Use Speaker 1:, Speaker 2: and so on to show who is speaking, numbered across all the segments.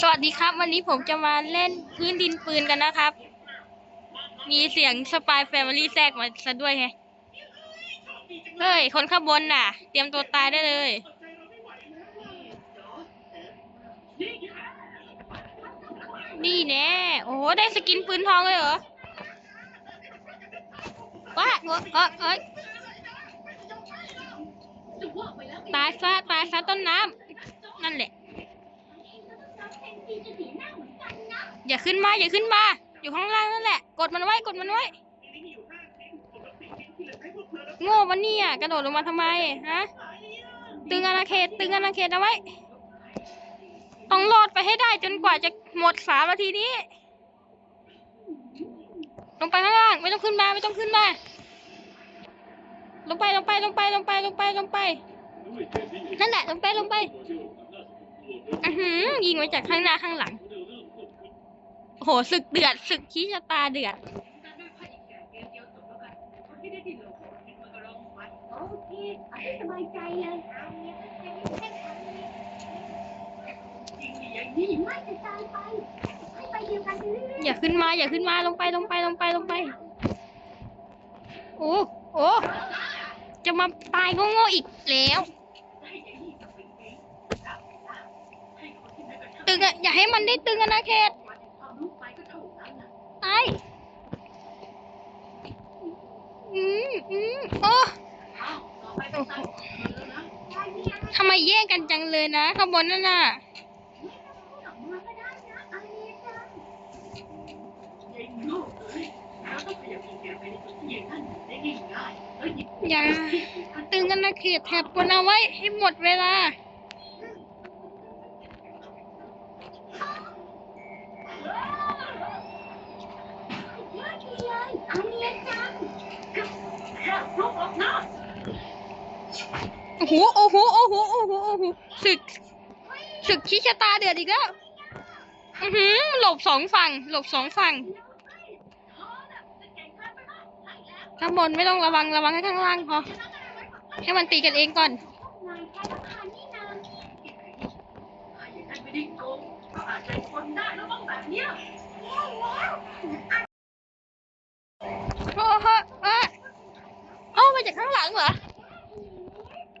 Speaker 1: สวัสดีครับ วันนี้ผมจะมาเล่นพื้นดินปืนกันนะครับ มีเสียงสปายแฟมิลี่แทรกมาซะด้วยไงเฮ้ย คนข้างบนน่ะ เตรียมตัวตายได้เลย นี่แน่โอ้โห ได้สกินปืนทองเลยเหรอว้าเอ้ยเอ้ย ตายซะตายซะต้นน้ำนั่นแหละ อย่าขึ้นมาอย่าขึ้นมา อยู่ข้างล่างนั่นแหละ กดมันไว้กดมันไว้โง่มันเนี่ยกระโดดลงมาทำไมฮะตึงอาณาเขตตึงอาณาเขตเอาไว้ ต้องรอดไปให้ได้จนกว่าจะหมดสามนาทีนี้ ลงไปข้างล่างไม่ต้องขึ้นมาไม่ต้องขึ้นมา ลงไปลงไปลงไปลงไปลงไปลงไป นั่นแหละลงไปลงไปอือหือยิงมาจากข้างหน้าข้างหลัง โหศึกเดือดศึกชี้ชะตาเดือด
Speaker 2: โอเคเอาให้สบายใจเลยเอาเนี่ยไม่เป็นไม่จะตาอย
Speaker 1: อย่าขึ้นมาอย่าขึ้นมาลงไปลงไปลงไปลงไป โอ้ โอ้ จะมาตายโง่ๆอีกแล้ว ตึงอะอย่าให้มันได้ตึงอะนะเขตตายอืมอืมโอ้โอ้โหทำไมแย่งกันจังเลยนะข้างบนนั่นน่ะ
Speaker 2: ออกมาก็ได้นะเอาเนี่ยจ้ะ
Speaker 1: อย่าตึงกันนะเขตแถบบนเอาไว้ให้หมดเวลา
Speaker 2: ยอดดีเลยเอาเนี่ยจ้ะ
Speaker 1: โอ้โห โอ้โห โอ้โห โอ้โห โอ้โหศึก ศึกชี้ชะตาเดือดอีกแล้ว อือหือหลบสองฝั่ง หลบสองฝั่ง ข้างบนไม่ต้องระวังระวังให้ข้างล่างพอ ให้มันตีกันเองก่อน โอ้โหเอ้ยเอ้ามาจากข้างหลังเหรอ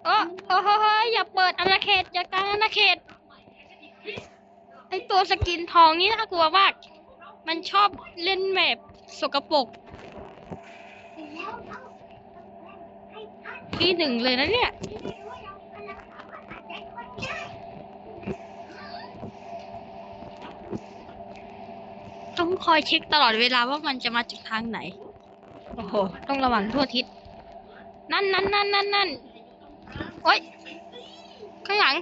Speaker 1: โอ้โอ้โหอย่าเปิดอาณาเขตอย่ากลางอาณาเขตไอตัวสกินทองนี่น่ากลัวมาก มันชอบเล่นแบบสกปรก ที่หนึ่งเลยนะเนี่ย ต้องคอยเช็คตลอดเวลาว่ามันจะมาจากทางไหน โอ้โห ต้องระวังทั่วทิศ นั่นนั่นนั่นนั่นนั่นโอ๊ย ข้างหลัง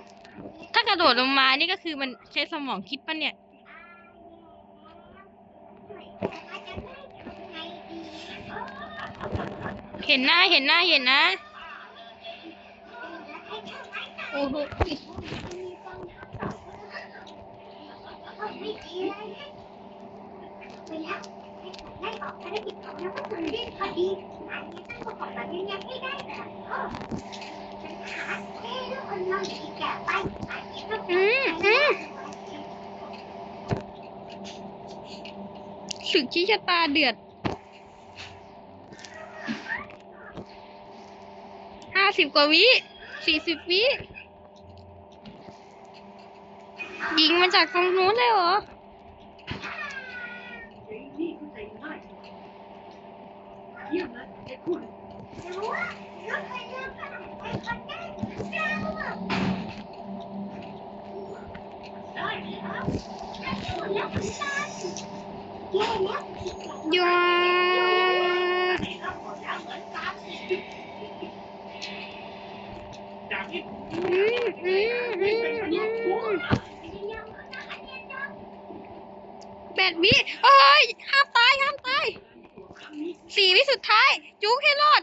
Speaker 1: ถ้ากระโดดลงมานี่ก็คือมันใช้สมองคิดปะเนี่ย เห็นหน้าเห็นหน้าเห็นนะโอ้โห
Speaker 2: ได้ออกภารกิจของเราก็ตื่นเต้นพอดีอันนี้ตั้งประกอบแบบยังไม่ได้แต่เออฉันหาเท่ทุกคนลองอีกแก่ไปอันนี้ก็
Speaker 1: อืมอืมศึกชี้ชะตาเดือด ห้า สิบกว่าวิสี่สิบวิยิงมาจากตรงนู้นเลยเหรอ
Speaker 2: รู้ว่ารถไฟเร็วขนาดไหนก็ได้เราอะได้แล้วหมดแล้วคุณตาแย่แล้วผิดแล้ว
Speaker 1: ยาอืมอืมอืมอืม แปดวิเอ้ย ห้ามตาย ห้ามตาย สี่วิสุดท้าย จุกให้รอด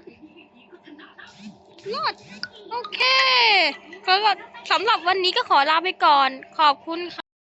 Speaker 1: รอด โอเคสำหรับสำหรับวันนี้ก็ขอลาไปก่อน ขอบคุณค่ะ